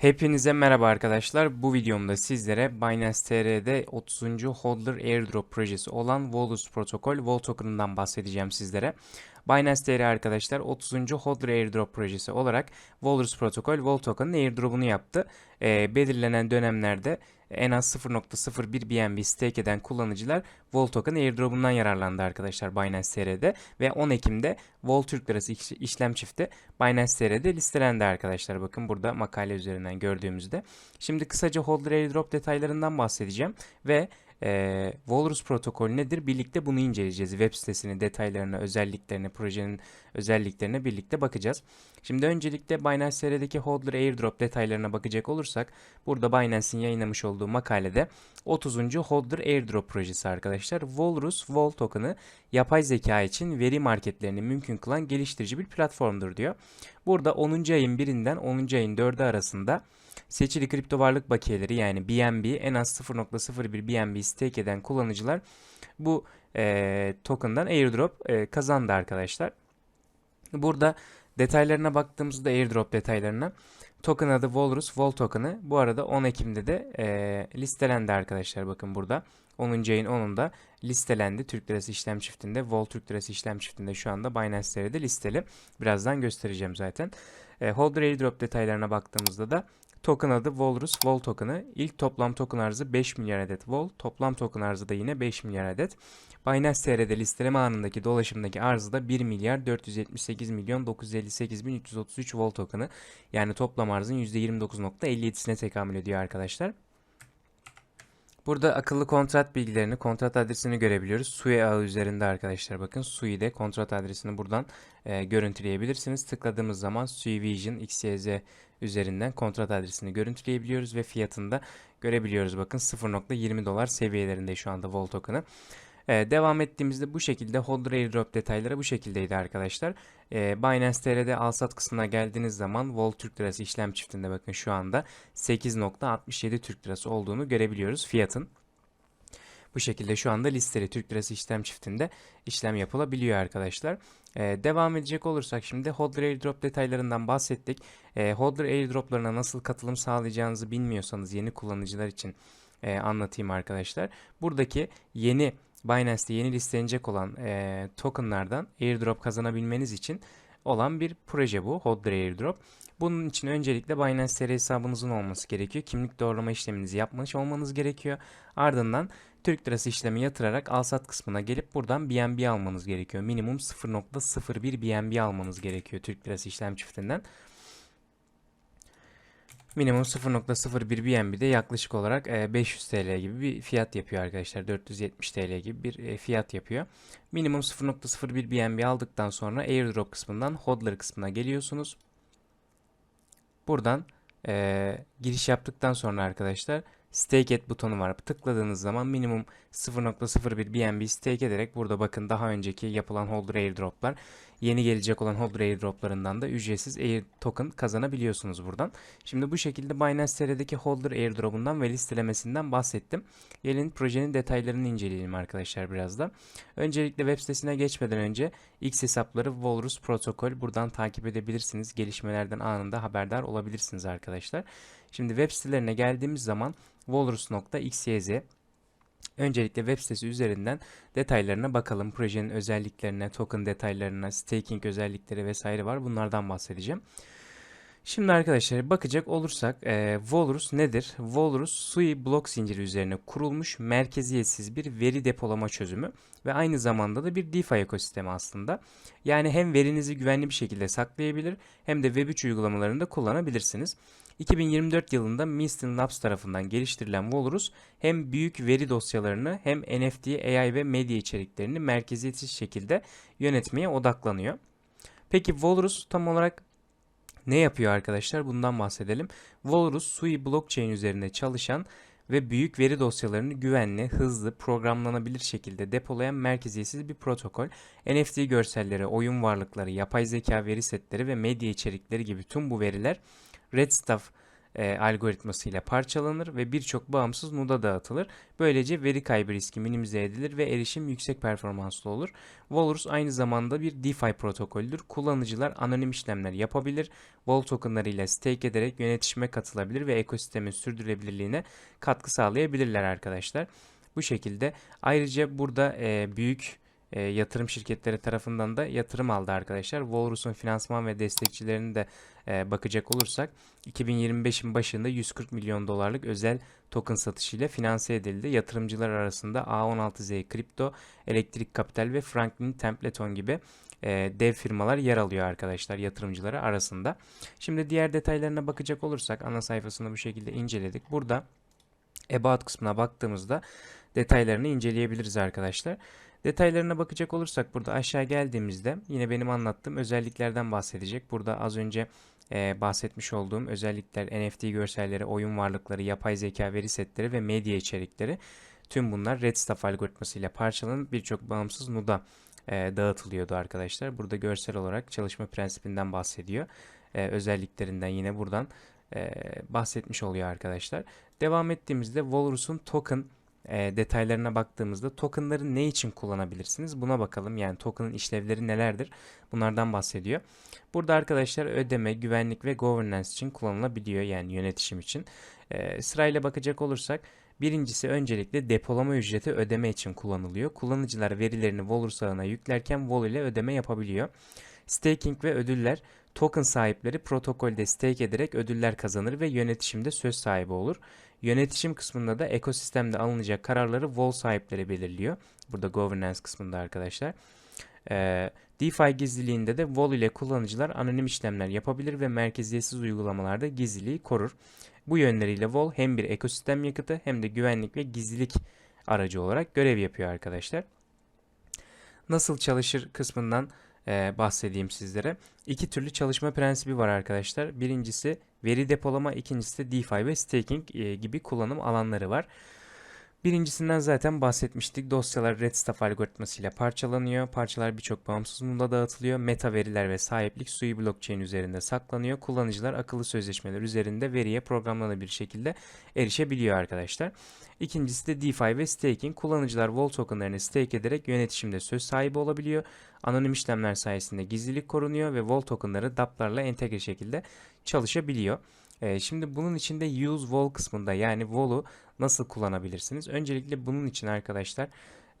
Hepinize merhaba arkadaşlar. Bu videomda sizlere Binance TR'de 30. Hodler Airdrop projesi olan Walrus protokol Vol token'ından bahsedeceğim sizlere. Binance TR arkadaşlar 30. Hodler Airdrop projesi olarak Walrus protokol Vol token'ın airdrop'unu yaptı. Ee, belirlenen dönemlerde en az 0.01 BNB stake eden kullanıcılar Vol token airdrop'undan yararlandı arkadaşlar Binance TR'de ve 10 Ekim'de Vol Türk Lirası iş- işlem çifti Binance TR'de listelendi arkadaşlar. Bakın burada makale üzerinden gördüğümüzde. Şimdi kısaca Hodler Airdrop detaylarından bahsedeceğim ve e, Walrus protokolü nedir? Birlikte bunu inceleyeceğiz. Web sitesini, detaylarını, özelliklerini, projenin özelliklerine birlikte bakacağız. Şimdi öncelikle Binance TR'deki Hodler Airdrop detaylarına bakacak olursak burada Binance'in yayınlamış olduğu makalede 30. Hodler Airdrop projesi arkadaşlar. Walrus Vol token'ı yapay zeka için veri marketlerini mümkün kılan geliştirici bir platformdur diyor. Burada 10. ayın 1'inden 10. ayın 4'ü arasında seçili kripto varlık bakiyeleri yani BNB en az 0.01 BNB stake eden kullanıcılar bu eee, token'dan airdrop eee, kazandı arkadaşlar. Burada detaylarına baktığımızda airdrop detaylarına token adı Walrus Vol token'ı bu arada 10 Ekim'de de eee, listelendi arkadaşlar bakın burada. 10. ayın 10'unda listelendi. Türk Lirası işlem çiftinde, Vol Türk Lirası işlem çiftinde şu anda Binance'lere de listeli. Birazdan göstereceğim zaten. E, Holder Airdrop detaylarına baktığımızda da token adı Walrus Vol token'ı. İlk toplam token arzı 5 milyar adet Vol. Toplam token arzı da yine 5 milyar adet. Binance TR'de listeleme anındaki dolaşımdaki arzı da 1 milyar 478 milyon 958 bin 333 Vol token'ı. Yani toplam arzın %29.57'sine tekamül ediyor arkadaşlar. Burada akıllı kontrat bilgilerini, kontrat adresini görebiliyoruz. Sui ağı üzerinde arkadaşlar bakın. Sui'de kontrat adresini buradan e, görüntüleyebilirsiniz. Tıkladığımız zaman Sui Vision XYZ üzerinden kontrat adresini görüntüleyebiliyoruz ve fiyatını da görebiliyoruz. Bakın 0.20 dolar seviyelerinde şu anda Vol token'ı. Ee, devam ettiğimizde bu şekilde Hodler Airdrop detayları bu şekildeydi arkadaşlar. Ee, Binance TR'de alsat kısmına geldiğiniz zaman Vol Türk Lirası işlem çiftinde bakın şu anda 8.67 Türk Lirası olduğunu görebiliyoruz fiyatın. Bu şekilde şu anda listeli Türk Lirası işlem çiftinde işlem yapılabiliyor arkadaşlar. Ee, devam edecek olursak şimdi Hodler Airdrop detaylarından bahsettik. Ee, Hodler Airdrop'larına nasıl katılım sağlayacağınızı bilmiyorsanız yeni kullanıcılar için e, anlatayım arkadaşlar. Buradaki yeni Binance'te yeni listelenecek olan e, tokenlardan airdrop kazanabilmeniz için olan bir proje bu. Hodler Airdrop. Bunun için öncelikle Binance TR hesabınızın olması gerekiyor. Kimlik doğrulama işleminizi yapmış olmanız gerekiyor. Ardından Türk lirası işlemi yatırarak alsat kısmına gelip buradan BNB almanız gerekiyor. Minimum 0.01 BNB almanız gerekiyor Türk lirası işlem çiftinden. Minimum 0.01 BNB de yaklaşık olarak e, 500 TL gibi bir fiyat yapıyor arkadaşlar. 470 TL gibi bir fiyat yapıyor. Minimum 0.01 BNB aldıktan sonra airdrop kısmından hodler kısmına geliyorsunuz. Buradan e, giriş yaptıktan sonra arkadaşlar stake et butonu var. Tıkladığınız zaman minimum 0.01 BNB stake ederek burada bakın daha önceki yapılan holder airdroplar yeni gelecek olan holder airdroplarından da ücretsiz air token kazanabiliyorsunuz buradan. Şimdi bu şekilde Binance TR'deki holder airdrop'undan ve listelemesinden bahsettim. Gelin projenin detaylarını inceleyelim arkadaşlar biraz da. Öncelikle web sitesine geçmeden önce X hesapları Walrus protokol buradan takip edebilirsiniz. Gelişmelerden anında haberdar olabilirsiniz arkadaşlar. Şimdi web sitelerine geldiğimiz zaman walrus.xyz Öncelikle web sitesi üzerinden detaylarına bakalım. Projenin özelliklerine, token detaylarına, staking özellikleri vesaire var. Bunlardan bahsedeceğim. Şimdi arkadaşlar bakacak olursak e, Walrus nedir? Walrus Sui blok zinciri üzerine kurulmuş merkeziyetsiz bir veri depolama çözümü ve aynı zamanda da bir DeFi ekosistemi aslında. Yani hem verinizi güvenli bir şekilde saklayabilir hem de Web3 uygulamalarında kullanabilirsiniz. 2024 yılında Mistin Labs tarafından geliştirilen Walrus hem büyük veri dosyalarını hem NFT, AI ve medya içeriklerini merkeziyetsiz şekilde yönetmeye odaklanıyor. Peki Walrus tam olarak ne yapıyor arkadaşlar? Bundan bahsedelim. Walrus Sui blockchain üzerinde çalışan ve büyük veri dosyalarını güvenli, hızlı, programlanabilir şekilde depolayan merkeziyetsiz bir protokol. NFT görselleri, oyun varlıkları, yapay zeka veri setleri ve medya içerikleri gibi tüm bu veriler Redstuff e, algoritmasıyla parçalanır ve birçok bağımsız noda dağıtılır. Böylece veri kaybı riski minimize edilir ve erişim yüksek performanslı olur. Walrus aynı zamanda bir DeFi protokoldür. Kullanıcılar anonim işlemler yapabilir. Vol tokenları ile stake ederek yönetişime katılabilir ve ekosistemin sürdürülebilirliğine katkı sağlayabilirler arkadaşlar. Bu şekilde ayrıca burada e, büyük e, yatırım şirketleri tarafından da yatırım aldı arkadaşlar. Walrus'un finansman ve destekçilerini de e, bakacak olursak 2025'in başında 140 milyon dolarlık özel token satışıyla finanse edildi. Yatırımcılar arasında A16Z Kripto, Elektrik Kapital ve Franklin Templeton gibi e, dev firmalar yer alıyor arkadaşlar yatırımcıları arasında. Şimdi diğer detaylarına bakacak olursak ana sayfasını bu şekilde inceledik. Burada About kısmına baktığımızda detaylarını inceleyebiliriz arkadaşlar. Detaylarına bakacak olursak burada aşağı geldiğimizde yine benim anlattığım özelliklerden bahsedecek. Burada az önce e, bahsetmiş olduğum özellikler NFT görselleri, oyun varlıkları, yapay zeka veri setleri ve medya içerikleri tüm bunlar Redstaff algoritması ile parçalanıp birçok bağımsız nuda e, dağıtılıyordu arkadaşlar. Burada görsel olarak çalışma prensibinden bahsediyor. E, özelliklerinden yine buradan e, bahsetmiş oluyor arkadaşlar. Devam ettiğimizde Walrus'un token e, detaylarına baktığımızda tokenları ne için kullanabilirsiniz? Buna bakalım. Yani token'ın işlevleri nelerdir? Bunlardan bahsediyor. Burada arkadaşlar ödeme, güvenlik ve governance için kullanılabiliyor. Yani yönetişim için. E, sırayla bakacak olursak Birincisi öncelikle depolama ücreti ödeme için kullanılıyor. Kullanıcılar verilerini Walrus ağına yüklerken Wall ile ödeme yapabiliyor. Staking ve ödüller token sahipleri protokolde stake ederek ödüller kazanır ve yönetişimde söz sahibi olur. Yönetişim kısmında da ekosistemde alınacak kararları Wall sahipleri belirliyor. Burada governance kısmında arkadaşlar. Ee, DeFi gizliliğinde de Wall ile kullanıcılar anonim işlemler yapabilir ve merkeziyetsiz uygulamalarda gizliliği korur. Bu yönleriyle Wall hem bir ekosistem yakıtı hem de güvenlik ve gizlilik aracı olarak görev yapıyor arkadaşlar. Nasıl çalışır kısmından e, bahsedeyim sizlere. İki türlü çalışma prensibi var arkadaşlar. Birincisi veri depolama, ikincisi de DeFi ve staking e, gibi kullanım alanları var. Birincisinden zaten bahsetmiştik. Dosyalar Redstaff algoritmasıyla parçalanıyor. Parçalar birçok bağımsız noda dağıtılıyor. Meta veriler ve sahiplik Sui blockchain üzerinde saklanıyor. Kullanıcılar akıllı sözleşmeler üzerinde veriye programlanabilir şekilde erişebiliyor arkadaşlar. İkincisi de DeFi ve staking. Kullanıcılar Vol tokenlarını stake ederek yönetişimde söz sahibi olabiliyor. Anonim işlemler sayesinde gizlilik korunuyor ve Vol tokenları dApp'larla entegre şekilde çalışabiliyor. Ee, şimdi bunun içinde use Vol kısmında yani Vol'u nasıl kullanabilirsiniz? Öncelikle bunun için arkadaşlar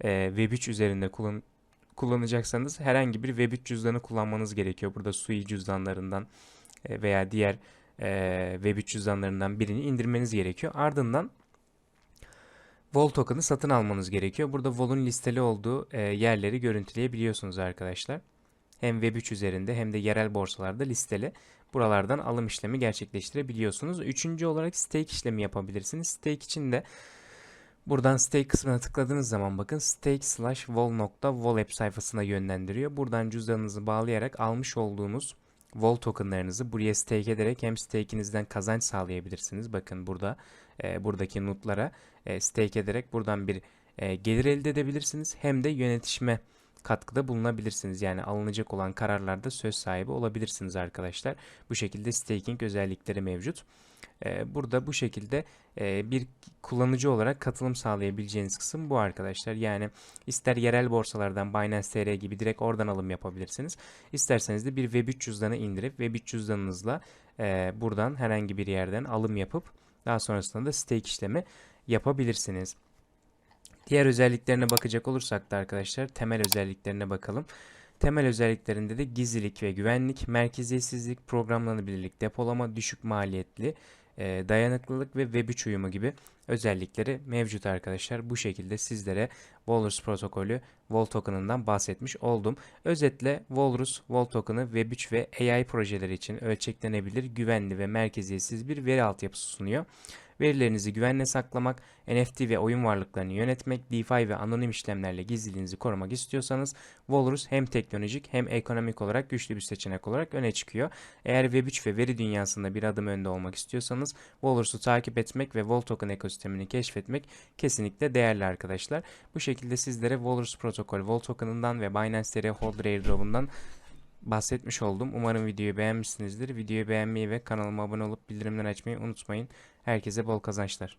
e, Web3 üzerinde kullan kullanacaksanız herhangi bir Web3 cüzdanı kullanmanız gerekiyor. Burada Sui cüzdanlarından e, veya diğer e, Web3 cüzdanlarından birini indirmeniz gerekiyor. Ardından Vol token'ı satın almanız gerekiyor. Burada Vol'un listeli olduğu yerleri görüntüleyebiliyorsunuz arkadaşlar. Hem Web3 üzerinde hem de yerel borsalarda listeli. Buralardan alım işlemi gerçekleştirebiliyorsunuz. Üçüncü olarak stake işlemi yapabilirsiniz. Stake için de buradan stake kısmına tıkladığınız zaman bakın stake slash vol app sayfasına yönlendiriyor. Buradan cüzdanınızı bağlayarak almış olduğunuz Vol tokenlarınızı buraya stake ederek hem stake'inizden kazanç sağlayabilirsiniz. Bakın burada e, buradaki notlara e, stake ederek buradan bir e, gelir elde edebilirsiniz. Hem de yönetişme katkıda bulunabilirsiniz. Yani alınacak olan kararlarda söz sahibi olabilirsiniz arkadaşlar. Bu şekilde staking özellikleri mevcut. Ee, burada bu şekilde e, bir kullanıcı olarak katılım sağlayabileceğiniz kısım bu arkadaşlar. Yani ister yerel borsalardan Binance TR gibi direkt oradan alım yapabilirsiniz. İsterseniz de bir Web3 cüzdanı indirip Web3 cüzdanınızla e, buradan herhangi bir yerden alım yapıp daha sonrasında da stake işlemi yapabilirsiniz. Diğer özelliklerine bakacak olursak da arkadaşlar temel özelliklerine bakalım. Temel özelliklerinde de gizlilik ve güvenlik, merkeziyetsizlik, programlanabilirlik, depolama, düşük maliyetli, e, dayanıklılık ve Web3 uyumu gibi özellikleri mevcut arkadaşlar. Bu şekilde sizlere Walrus protokolü Vol Token'ından bahsetmiş oldum. Özetle Walrus Vol Token'ı Web3 ve AI projeleri için ölçeklenebilir, güvenli ve merkeziyetsiz bir veri altyapısı sunuyor. Verilerinizi güvenle saklamak, NFT ve oyun varlıklarını yönetmek, DeFi ve anonim işlemlerle gizliliğinizi korumak istiyorsanız Walrus hem teknolojik hem ekonomik olarak güçlü bir seçenek olarak öne çıkıyor. Eğer Web3 ve veri dünyasında bir adım önde olmak istiyorsanız Walrus'u takip etmek ve Vol Token ekosistemini keşfetmek kesinlikle değerli arkadaşlar. Bu şekilde sizlere Walrus protokol Vol Token'ından ve Binance TR Holder Airdrop'undan bahsetmiş oldum. Umarım videoyu beğenmişsinizdir. Videoyu beğenmeyi ve kanalıma abone olup bildirimleri açmayı unutmayın. Herkese bol kazançlar.